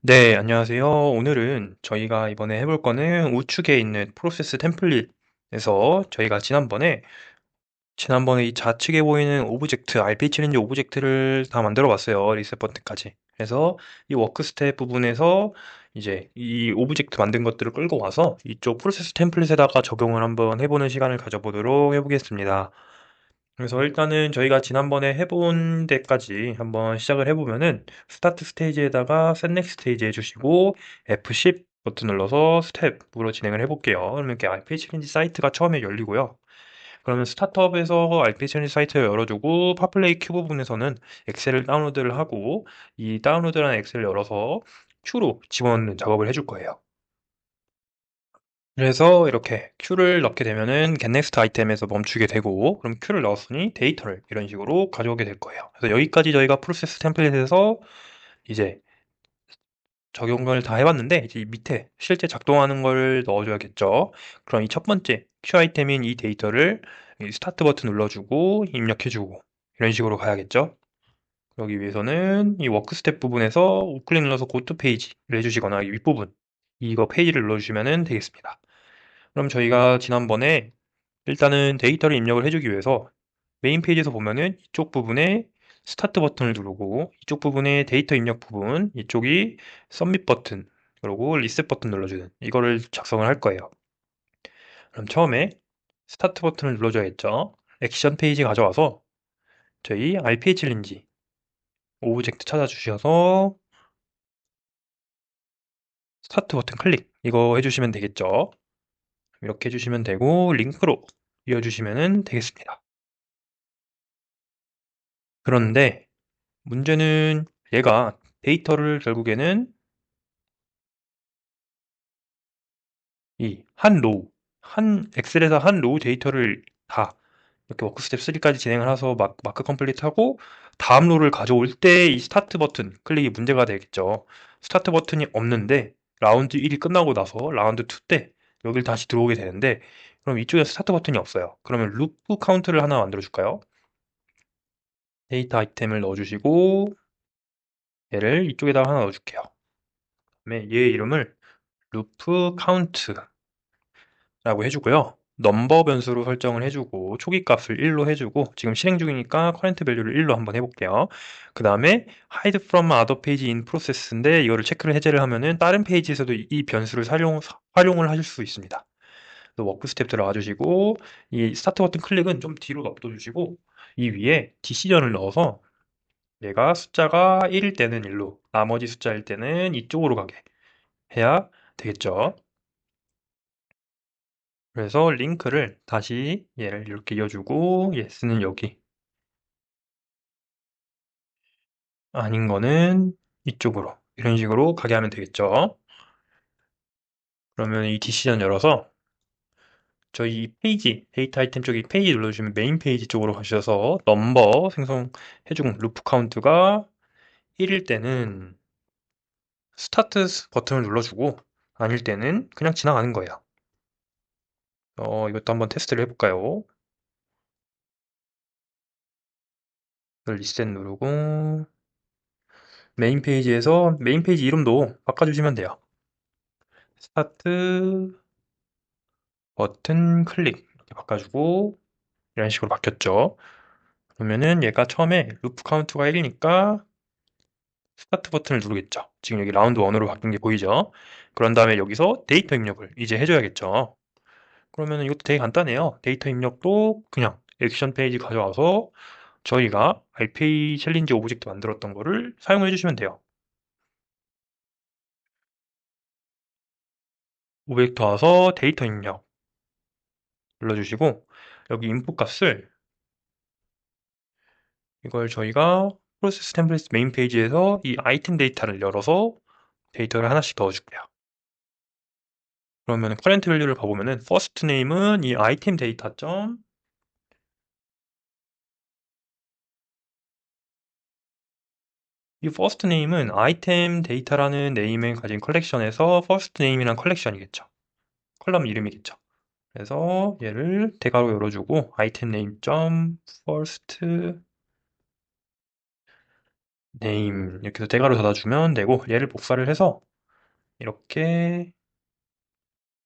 네, 안녕하세요. 오늘은 저희가 이번에 해 볼 거는 우측에 있는 프로세스 템플릿에서 저희가 지난번에 지난번에 이 좌측에 보이는 오브젝트, RP 챌린지 오브젝트를 다 만들어 봤어요. 리셋 버튼까지. 그래서 이 워크 스텝 부분에서 이제 이 오브젝트 만든 것들을 끌고 와서 이쪽 프로세스 템플릿에다가 적용을 한번 해 보는 시간을 가져 보도록 해 보겠습니다. 그래서 일단은 저희가 지난번에 해본 데까지 한번 시작을 해보면은 스타트 스테이지에다가 셋 넥스트 스테이지 해주시고 F10 버튼 눌러서 스텝으로 진행을 해볼게요. 그러면 이렇게 RPA 챌린지 사이트가 처음에 열리고요. 그러면 스타트업에서 RPA 챌린지 사이트를 열어주고 파플레이 큐 부분에서는 엑셀을 다운로드를 하고 이 다운로드라는 엑셀을 열어서 큐로 집어넣는 작업을 해줄 거예요. 그래서 이렇게 큐를 넣게 되면은 getNext 아이템에서 멈추게 되고 그럼 큐를 넣었으니 데이터를 이런 식으로 가져오게 될 거예요. 그래서 여기까지 저희가 프로세스 템플릿에서 이제 적용을 다 해봤는데 이제 밑에 실제 작동하는 걸 넣어줘야겠죠. 그럼 이 첫 번째 큐 아이템인 이 데이터를 스타트 버튼 눌러주고 입력해주고 이런 식으로 가야겠죠. 그러기 위해서는 이 워크 스텝 부분에서 우클릭 눌러서 고투 페이지를 해주시거나 이 윗부분 이거 페이지를 눌러주시면 되겠습니다. 그럼 저희가 지난번에 일단은 데이터를 입력을 해주기 위해서 메인 페이지에서 보면은 이쪽 부분에 스타트 버튼을 누르고 이쪽 부분에 데이터 입력 부분 이쪽이 서밋 버튼 그리고 리셋 버튼 눌러주는 이거를 작성을 할 거예요. 그럼 처음에 스타트 버튼을 눌러줘야겠죠. 액션 페이지 가져와서 저희 RPA 챌린지 오브젝트 찾아주셔서 스타트 버튼 클릭 이거 해주시면 되겠죠. 이렇게 해주시면 되고 링크로 이어주시면 되겠습니다. 그런데 문제는 얘가 데이터를 결국에는 이 한 로우, 한 엑셀에서 한 로우 데이터를 다 이렇게 워크 스텝 3까지 진행을 해서 마, 마크 컴플리트 하고 다음 로우를 가져올 때 이 스타트 버튼 클릭이 문제가 되겠죠. 스타트 버튼이 없는데 라운드 1이 끝나고 나서 라운드 2 때 여길 다시 들어오게 되는데 그럼 이쪽에 스타트 버튼이 없어요. 그러면 루프 카운트를 하나 만들어 줄까요? 데이터 아이템을 넣어 주시고 얘를 이쪽에다가 하나 넣어 줄게요. 그다음에 얘 이름을 루프 카운트라고 해 주고요. 넘버 변수로 설정을 해주고 초기 값을 1로 해주고 지금 실행 중이니까 커렌트 밸류를 1로 한번 해볼게요. 그 다음에 hide from other page in process인데 이거를 체크를 해제를 하면은 다른 페이지에서도 이 변수를 활용, 활용을 하실 수 있습니다. 워크 스텝 들어가 주시고 이 스타트 버튼 클릭은 좀 뒤로 놔둬 주시고 이 위에 디시전을 넣어서 얘가 숫자가 1일 때는 1로 나머지 숫자일 때는 이쪽으로 가게 해야 되겠죠. 그래서 링크를 다시 얘를 이렇게 이어주고 yes는 여기 아닌 거는 이쪽으로 이런 식으로 가게 하면 되겠죠. 그러면 이 디시전 열어서 저희 이 페이지 데이터 아이템 쪽에 페이지 눌러주시면 메인 페이지 쪽으로 가셔서 넘버 생성해준 루프 카운트가 1일 때는 스타트 버튼을 눌러주고 아닐 때는 그냥 지나가는 거예요. 어, 이것도 한번 테스트를 해볼까요? 리셋 누르고 메인 페이지에서 메인 페이지 이름도 바꿔주시면 돼요. 스타트 버튼 클릭 바꿔주고 이런 식으로 바뀌었죠. 그러면은 얘가 처음에 루프 카운트가 1이니까 스타트 버튼을 누르겠죠. 지금 여기 라운드 1으로 바뀐 게 보이죠? 그런 다음에 여기서 데이터 입력을 이제 해줘야겠죠. 그러면 이것도 되게 간단해요. 데이터 입력도 그냥 액션 페이지 가져와서 저희가 RPA 챌린지 오브젝트 만들었던 거를 사용해 주시면 돼요. 오브젝트 와서 데이터 입력 눌러주시고 여기 인풋 값을 이걸 저희가 프로세스 템플릿 메인 페이지에서 이 아이템 데이터를 열어서 데이터를 하나씩 넣어줄게요. 그러면 커렌트 밸류를 봐보면은 first name은 이 아이템 데이터 점 이 first name은 아이템 데이터라는 네임을 가진 컬렉션에서 first name이란 컬렉션이겠죠. 컬럼 이름이겠죠. 그래서 얘를 대괄호 열어주고 아이템 네임 점 first name 이렇게 해서 대괄호 닫아주면 되고 얘를 복사를 해서 이렇게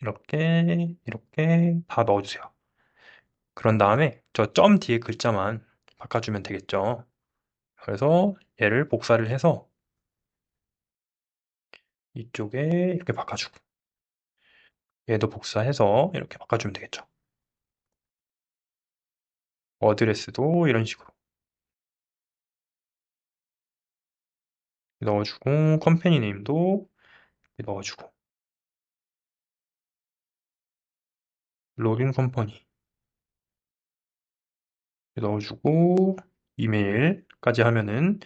이렇게 이렇게 다 넣어주세요. 그런 다음에 저 점 뒤에 글자만 바꿔주면 되겠죠. 그래서 얘를 복사를 해서 이쪽에 이렇게 바꿔주고 얘도 복사해서 이렇게 바꿔주면 되겠죠. 어드레스도 이런 식으로 넣어주고 컴퍼니 네임도 넣어주고 로빈 컴퍼니 넣어주고 이메일까지 하면은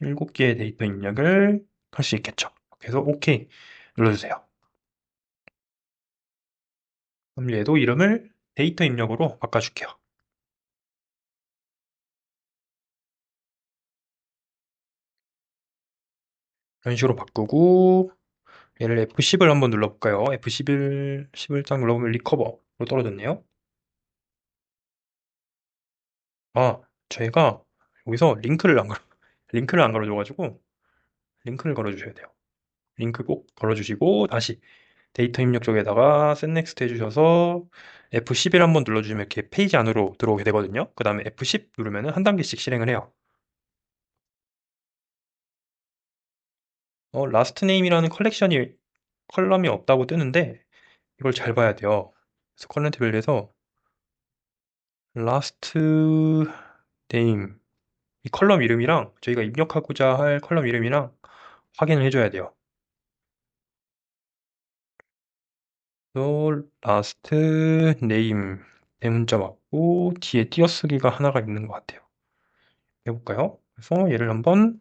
7개의 데이터 입력을 할 수 있겠죠. 그래서 OK 눌러주세요. 그럼 얘도 이름을 데이터 입력으로 바꿔줄게요. 이런 식으로 바꾸고 얘를 F10을 한번 눌러볼까요? F11, 11딱 눌러보면 리커버로 떨어졌네요. 아, 저희가 여기서 링크를 안 걸어, 링크를 안 걸어줘가지고 링크를 걸어주셔야 돼요. 링크 꼭 걸어주시고 다시 데이터 입력 쪽에다가 셋넥스트 해주셔서 F11 한번 눌러주시면 이렇게 페이지 안으로 들어오게 되거든요. 그 다음에 F10 누르면 한 단계씩 실행을 해요. 어, 라스트 네임이라는 컬렉션이 컬럼이 없다고 뜨는데 이걸 잘 봐야 돼요. 그래서 컬렌트 밸류에서 라스트 네임 이 컬럼 이름이랑 저희가 입력하고자 할 컬럼 이름이랑 확인을 해줘야 돼요. 라스트 네임 대문자 맞고 뒤에 띄어쓰기가 하나가 있는 것 같아요. 해볼까요? 그래서 얘를 한번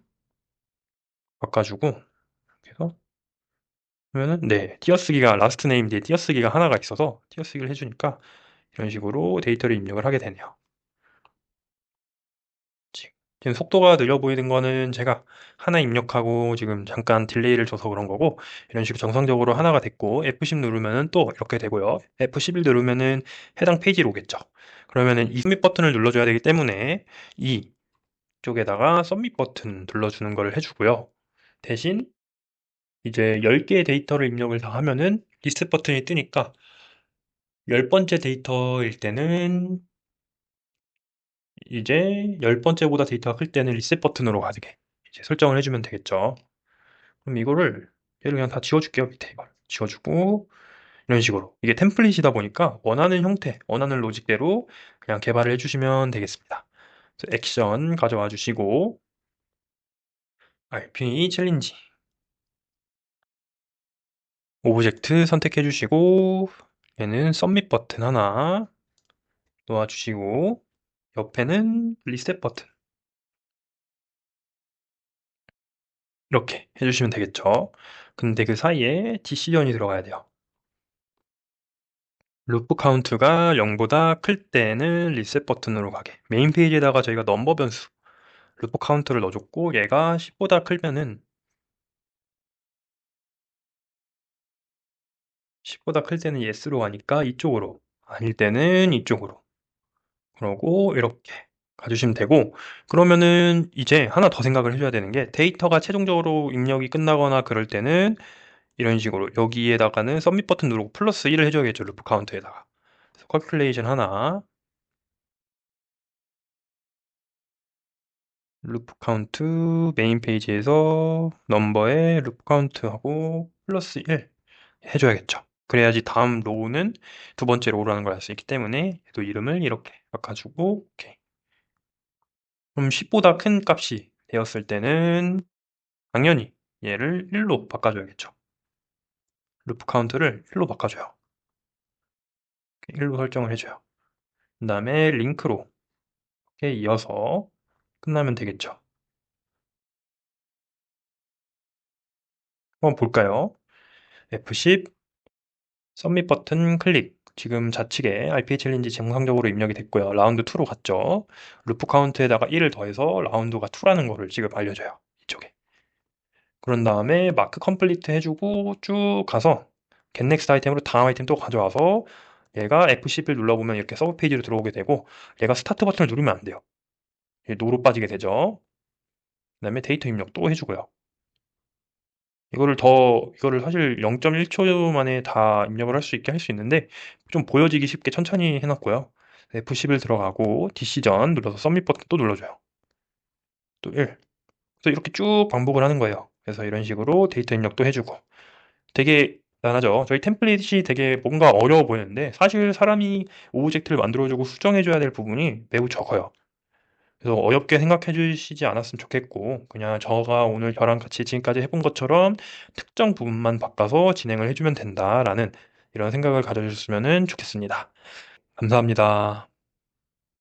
바꿔주고 그래서 그러면은 네 띄어쓰기가 라스트 네임 뒤에 띄어쓰기가 하나가 있어서 띄어쓰기를 해주니까 이런 식으로 데이터를 입력을 하게 되네요. 지금 속도가 느려 보이는 거는 제가 하나 입력하고 지금 잠깐 딜레이를 줘서 그런 거고 이런 식으로 정상적으로 하나가 됐고 F10 누르면은 또 이렇게 되고요. F11 누르면은 해당 페이지로 오겠죠. 그러면은 이 서밋 버튼을 눌러줘야 되기 때문에 이 쪽에다가 서밋 버튼 눌러주는 걸 해주고요. 대신 이제 10개의 데이터를 입력을 다 하면은 리스트 버튼이 뜨니까 10번째 데이터일 때는 이제 10번째보다 데이터가 클 때는 리셋 버튼으로 가게 이제 설정을 해주면 되겠죠. 그럼 이거를 얘를 그냥 다 지워줄게요. 밑에 이걸 지워주고 이런 식으로 이게 템플릿이다 보니까 원하는 형태, 원하는 로직대로 그냥 개발을 해주시면 되겠습니다. 액션 가져와 주시고 RP 챌린지 오브젝트 선택해 주시고 얘는 썸밋 버튼 하나 놓아 주시고 옆에는 리셋 버튼 이렇게 해주시면 되겠죠. 근데 그 사이에 디시전이 들어가야 돼요. 루프 카운트가 0보다 클 때는 리셋 버튼으로 가게 메인 페이지에다가 저희가 넘버 변수 루프 카운트를 넣어줬고 얘가 10보다 클면은 10보다 클 때는 yes로 가니까 이쪽으로 아닐 때는 이쪽으로. 그러고 이렇게 가주시면 되고 그러면은 이제 하나 더 생각을 해줘야 되는 게 데이터가 최종적으로 입력이 끝나거나 그럴 때는 이런 식으로 여기에다가는 서밋 버튼 누르고 플러스 1을 해줘야겠죠 루프 카운트에다가. 그래서 컬큘레이션 하나. 루프 카운트 메인 페이지에서 넘버에 루프 카운트하고 플러스 1 해줘야겠죠 그래야지 다음 로우는 두 번째 로우라는 걸 알 수 있기 때문에 또 이름을 이렇게 바꿔주고 오케이. 그럼 10보다 큰 값이 되었을 때는 당연히 얘를 1로 바꿔줘야겠죠. 루프 카운트를 1로 바꿔줘요. 1로 설정을 해줘요. 그 다음에 링크로 이렇게 이어서 끝나면 되겠죠. 한번 볼까요? F10 서밋 버튼 클릭 지금 좌측에 RPA 챌린지 정상적으로 입력이 됐고요. 라운드 2로 갔죠. 루프 카운트에다가 1을 더해서 라운드가 2라는 거를 지금 알려줘요. 이쪽에. 그런 다음에 마크 컴플리트 해주고 쭉 가서 겟넥스트 아이템으로 다음 아이템 또 가져와서 얘가 F11 눌러보면 이렇게 서브 페이지로 들어오게 되고 얘가 스타트 버튼을 누르면 안 돼요. 노로 빠지게 되죠. 그 다음에 데이터 입력 또 해주고요. 이거를 더 이거를 사실 0.1초 만에 다 입력을 할 수 있게 할 수 있는데 좀 보여지기 쉽게 천천히 해놨고요. F11 들어가고 디시전 눌러서 서밋 버튼 또 눌러줘요. 또 1. 그래서 이렇게 쭉 반복을 하는 거예요. 그래서 이런 식으로 데이터 입력도 해주고 되게 간단하죠. 저희 템플릿이 되게 뭔가 어려워 보이는데 사실 사람이 오브젝트를 만들어주고 수정해줘야 될 부분이 매우 적어요. 그래서 어렵게 생각해 주시지 않았으면 좋겠고 그냥 저가 오늘 저랑 같이 지금까지 해 본 것처럼 특정 부분만 바꿔서 진행을 해 주면 된다라는 이런 생각을 가져 주셨으면 좋겠습니다. 감사합니다.